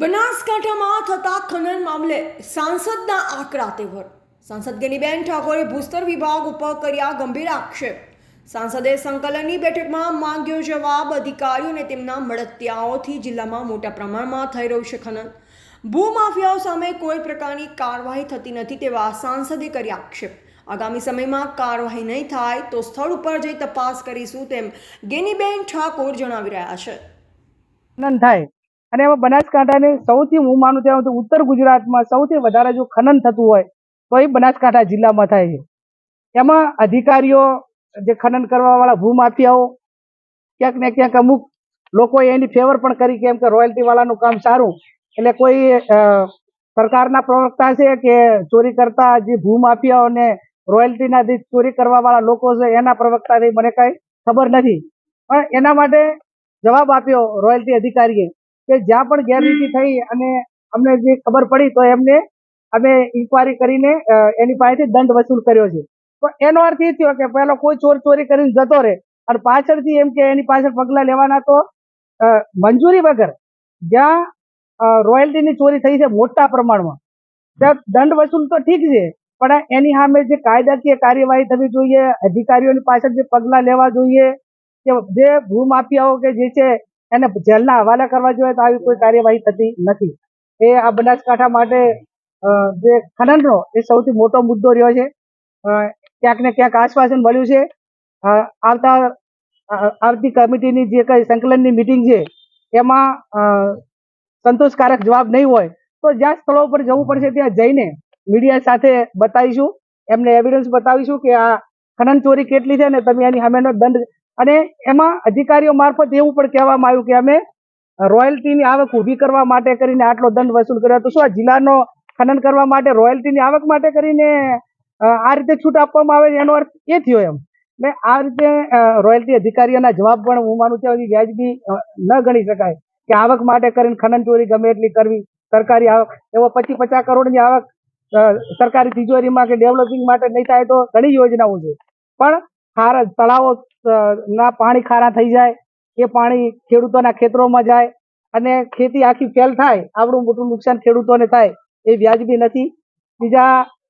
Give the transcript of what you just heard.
બનાસકાંઠામાં થતા ખનન મામલે સાંસદના આકરા તેવર. સાંસદ ગેનીબેન ઠાકોરે ભૂસ્તર વિભાગ ઉપર કર્યા ગંભીર આક્ષેપ. સાંસદે સંકલનની બેઠકમાં માંગ્યો જવાબ અધિકારીઓને તેમના મળતિયાઓથી જિલ્લામાં મોટા પ્રમાણમાં થઈ રહ્યું છે ખનન. ભૂમાફિયાઓ સામે કોઈ પ્રકારની કાર્યવાહી થતી નથી તેવા સાંસદે કર્યા આક્ષેપ. આગામી સમયમાં કાર્યવાહી નહીં થાય તો સ્થળ ઉપર જઈ તપાસ કરીશું તેમ ગેનીબેન ઠાકોર જણાવી રહ્યા છે. થાય. અને એમાં બનાસકાંઠાને સૌથી હું માનું ત્યાં ઉત્તર ગુજરાતમાં સૌથી વધારે જો ખનન થતું હોય, તો એ બનાસકાંઠા જિલ્લામાં થાય છે. એમાં અધિકારીઓ જે ખનન કરવાવાળા ભૂમાફિયાઓ, ક્યાંક ને ક્યાંક અમુક લોકોએ એની ફેવર પણ કરી કેમ કે રોયલ્ટી વાળાનું કામ સારું. એટલે કોઈ સરકારના પ્રવક્તા છે કે ચોરી કરતા જે ભૂમાફિયાઓને રોયલ્ટીના જે ચોરી કરવાવાળા લોકો છે, એના પ્રવક્તાથી મને કાંઈ ખબર નથી. પણ એના માટે જવાબ આપ્યો રોયલ્ટી અધિકારીએ. કે જ્યાં પણ ગેરરીતિ થઈ અને અમને જે ખબર પડી તો એમને અમે ઇન્કવાયરી કરીને એની પાસેથી દંડ વસૂલ કર્યો છે. તો એનો અર્થ એ થયો કે પેલો કોઈ ચોર ચોરી કરીને જતો રહે અને પાછળથી એમ કે એની પાછળ પગલાં લેવાના તો મંજૂરી વગર જ્યાં રોયલ્ટીની ચોરી થઈ છે મોટા પ્રમાણમાં ત્યાં દંડ વસૂલ તો ઠીક છે પણ એની સામે જે કાયદાકીય કાર્યવાહી થવી જોઈએ અધિકારીઓની પાછળ જે પગલાં લેવા જોઈએ કે જે ભૂમાફિયાઓ કે જે છે એને જેલના હવાલે કરવા જોઈએ તો આવી કોઈ કાર્યવાહી થતી નથી. એ આ બનાસકાંઠા માટે જે ખનનનો એ સૌથી મોટો મુદ્દો રહ્યો છે. ક્યાંક ને ક્યાંક આશ્વાસન મળ્યું છે. આવતા આવતી કમિટીની જે કઈ સંકલનની મિટિંગ છે, એમાં સંતોષકારક જવાબ નહીં હોય, તો જ્યાં સ્થળો પર જવું પડશે ત્યાં જઈને મીડિયા સાથે બતાવીશું. એમને એવિડન્સ બતાવીશું કે આ ખનન ચોરી કેટલી છે ને તમે એની સામેનો દંડ અને એમાં અધિકારીઓ મારફત એવું પણ કહેવામાં આવ્યું કે અમે રોયલ્ટીની આવક ઊભી કરવા માટે કરીને આટલો દંડ વસૂલ કર્યો તો શું આ જિલ્લાનો ખનન કરવા માટે રોયલ્ટીની આવક માટે કરીને આ રીતે છૂટ આપવામાં આવે એનો અર્થ એ થયો એમ. ને આ રીતે રોયલ્ટી અધિકારીઓના જવાબ પણ હું માનું છું વ્યાજબી ન ગણી શકાય કે આવક માટે કરીને ખનન ચોરી ગમે એટલી કરવી, સરકારી આવક. એવો પચીસ પચાસ કરોડની આવક સરકારી તિજોરીમાં કે ડેવલપિંગ માટે નહીં થાય તો ઘણી યોજનાઓ છે. પણ ખારા તળાવો ના પાણી ખારા થઈ જાય, એ પાણી ખેડૂતોના ખેતરોમાં જાય અને ખેતી આખી ફેલ થાય, આવડું મોટું નુકસાન ખેડૂતોને થાય, એ વ્યાજબી નથી. બીજા